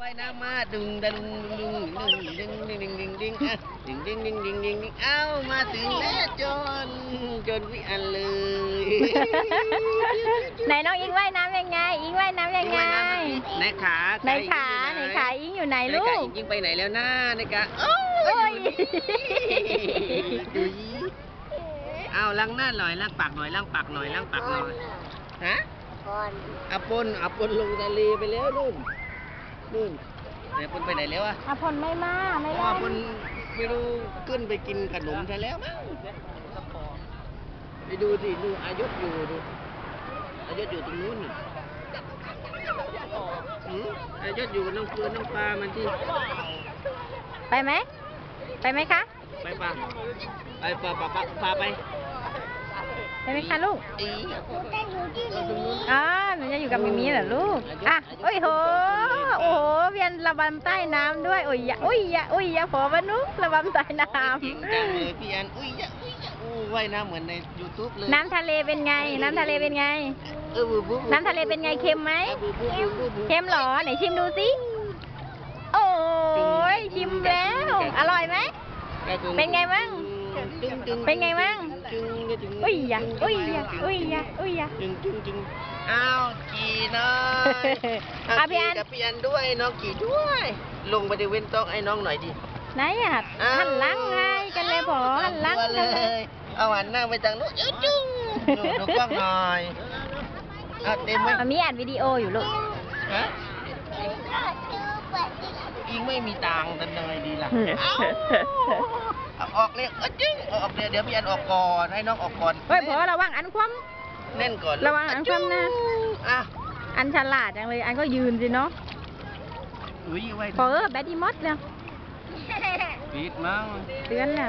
ว่ายน้ำมาดึงดึงดึงดึงดึงดึงดึงดึงดึงดึงดึงดึงดึงดึงดึงเอ้ามาถึงแล้วจนจนวิอันเลยไหนน้องอิงว่ายน้ำยังไง อิงว่ายน้ำยังไงในขาไหนขาไหนขาอิงอยู่ไหนลูกอิงไปไหนแล้วนะในขาโอ้ยเอาล้างหน้าหน่อยล้างปากหน่อยล้างปากหน่อยล้างปากหน่อยฮะอปนอปนลงทะเลไปแล้วนู่น นู่นไหนปนไปไหนแล้วอะอาพลไม่มาไม่อ๋อได้ปนไม่รู้ขึ้นไปกินขนมซะแล้วมั้งไปดูสิดูอายศอยู่ดูอายศอยู่ตรงนู้นนี่หืมอายศอยู่กับน้องเฟือน้องปลามันที่ ไปไหม ไปไหมคะ ไปปลาไปปลาปลาปลาปลาไปไปไหมคะลูก อีแต่อยู่ที่นี้อ๋อ หนูจะอยู่กับมิมี่เหรอลูก อะ โอ้ยโห โอ้โหเวียนระบำใต้น้ำด้วยโอ้ยยะโอ้ยยะโอ้ยยะพอมนุษย์ระบำใต้น้เก่งจังเลยพี่อันอุ้ยยะอุ้ยยะอู้ว่ายน้ำเหมือนใน YouTube เลยำน้ำทะเลเป็นไง น้ำทะเลเป็นไง เออบูบูบูน้ำทะเลเป็นไงเค็มไหมเออบูบูบูบูบูเค็มเหรอไหนชิมดูสิโอ้ยชิมแล้ว อร่อยไหมเป็นไงบ้างจึงจึง เป็นไงบ้างจึงจึงอุ้ยยะอุ้ยยะอุ้ยยะอุ้ยยะจึงจึงจึงอ้าวขี่หน้อยอะพี่อันขี่กับพี่อันด้วยน้องขี่ด้วย ลงไปในเว้นต้องไอ้น้องหน่อยดิไหนอะอ้าวหันหลังให้กันเลยพอหันหลังตัวกันเลเลยยเอาหันหน้าไปทางนู้นจุ๊จุ๊ดูดูกล้องหน่อยเอาเต็มไหมมันมีอัดวิดีโออยู่ลูกฮะจื้อเปิดที่อิงไม่มีตังค์ทำยังไงดีล่ะ เอาออกเลยเออจึ้งเอาออกเดี๋ยวเดี๋ยวพี่อันออกก่อนให้น้องออกก่อนเฮ้ยพอระวังอันคว่แน่นก่อนระวังอันคว่ำนะ อะำอันฉลาดจังเลย อันก็ยืนสิเนาะอุ้ยไว้พอเออแบดดี้มอสแล้วปิดมั้ง เตือนแล้ว